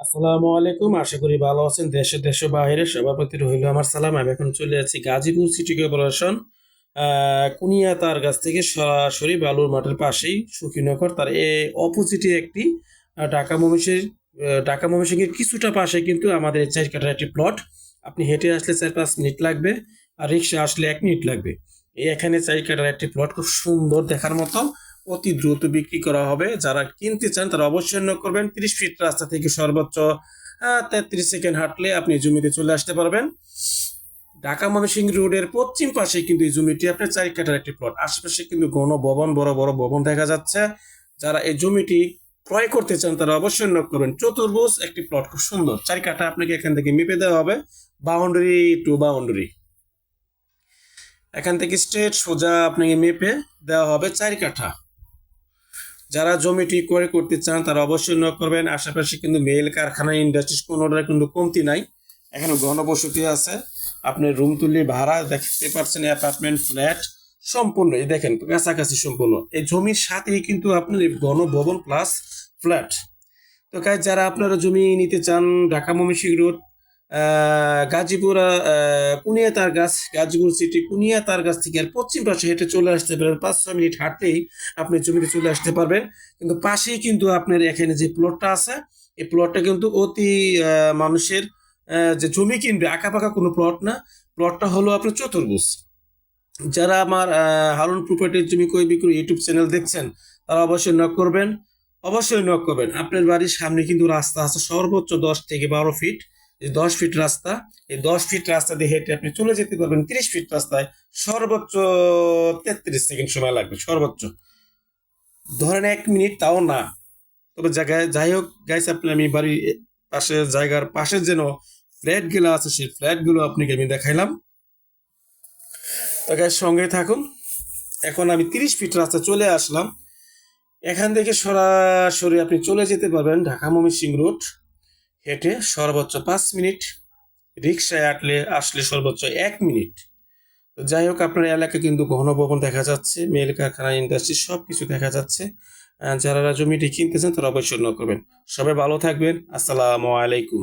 আসসালামু আলাইকুম, আশা করি ভালো আছেন। দেশে দেশে বাইরে সবার প্রতি রইল আমার সালাম। আমি এখন চলে যাচ্ছি গাজীপুর সিটি কর্পোরেশন কুনিয়া তার কাছ থেকে সরাসরি বালুর মাঠের পাশেই সুখীনগর। তার এ অপোজিটে একটি ঢাকা মমিষের ঢাকা মমিসিংহের কিছুটা পাশে কিন্তু আমাদের চার কাটার একটি প্লট। আপনি হেঁটে আসলে চার পাঁচ মিনিট লাগবে আর রিক্সা আসলে এক মিনিট লাগবে। এখানে চার কাটার একটি প্লট খুব সুন্দর দেখার মতো। অতি দ্রুত বিক্রি করা হবে। যারা কিনতে চান, তারা অবশ্যই নক করবেন। তিরিশ ফিট রাস্তা থেকে সর্বোচ্চ তেত্রিশ সেকেন্ড হাঁটলে আপনি জমিতে চলে আসতে পারবেন। ঢাকা ময়মনসিংহ রোডের পশ্চিম পাশে কিন্তু এই জমিটি আপনার চারি কাঠার একটি প্লট আশেপাশে কিন্তু ঘন ভবন, বড় বড় ভবন দেখা যাচ্ছে। যারা এই জমিটি ক্রয় করতে চান, তারা অবশ্যই নক করবেন। চতুর্ভুজ একটি প্লট খুব সুন্দর। চারি কাঠা আপনাকে এখান থেকে মেপে দেওয়া হবে। Boundary to boundary. এখান থেকে স্ট্রেট সোজা আপনাকে মেপে দেওয়া হবে চারি কাঠা। যারা জমিটি ক্রয় করতে চান, তারা অবশ্যই নক করবেন। আশেপাশে কিন্তু মেল কারখানা, ইন্ডাস্ট্রিজ কোনোটার কিন্তু কমতি নাই। এখানে ঘনবসতি আছে। আপনি রুম তুলে ভাড়া দেখতে পাচ্ছেন, অ্যাপার্টমেন্ট, ফ্ল্যাট সম্পূর্ণ। এই দেখেন, কাছাকাছি সম্পূর্ণ। এই জমির সাথেই কিন্তু আপনার গণভবন প্লাস ফ্ল্যাট তো গাইজ যারা আপনারা জমি নিতে চান, ঢাকা ময়মনসিংহ রোড গাজীপুর কুনিয়া তার গাছ, গাজীপুর সিটি কুনিয়া তার গাছ থেকে আর পশ্চিম পাশে হেঁটে চলে আসতে পারেন। পাঁচ, ছয় মিনিট হাঁটতেই আপনি জমিতে চলে আসতে পারবেন। কিন্তু পাশেই কিন্তু আপনার এখানে যে প্লটটা আছে, এই প্লটটা কিন্তু অতি মানুষের যে জমি কিনবে, আঁকাপাকা কোনো প্লট না। প্লটটা হলো আপনার চতুর্ভুজ। যারা আমার হারুন প্রপার্টির জমি কই বিক্রি ইউটিউব চ্যানেল দেখছেন, তারা অবশ্যই নক করবেন। অবশ্যই নক করবেন। আপনার বাড়ির সামনে কিন্তু রাস্তা আছে সর্বোচ্চ দশ থেকে বারো ফিট এই দশ ফিট রাস্তা, এই দশ ফিট রাস্তা দিয়ে হেঁটে আপনি চলে যেতে পারবেন তিরিশ ফিট রাস্তায়, সর্বোচ্চ তেত্রিশ সেকেন্ড সময় লাগবে, সর্বোচ্চ। ধরেন এক মিনিট, তাও না। তবে জায়গায় যাই হোক গাইস আপনি আমি বাড়ির পাশে, জায়গার পাশে যেন ফ্ল্যাটগুলো আছে, সেই ফ্ল্যাটগুলো আপনাকে আমি দেখাইলাম। তো গাইস সঙ্গে থাকুন। এখন আমি তিরিশ ফিট রাস্তা চলে আসলাম। এখান থেকে সরাসরি আপনি চলে যেতে পারবেন ঢাকা ময়মনসিংহ রোড হেঁটে সর্বোচ্চ পাঁচ মিনিট, রিক্সায় আটলে আসলে সর্বোচ্চ এক মিনিট। তো যাই হোক, আপনার এলাকায় কিন্তু ঘনভবন দেখা যাচ্ছে, মেল কারখানা ইন্ডাস্ট্রি সব কিছু দেখা যাচ্ছে। যারা জমিটি কিনতেছেন তারা অবশ্যই করবেন। সবাই ভালো থাকবেন। আসসালামু আলাইকুম।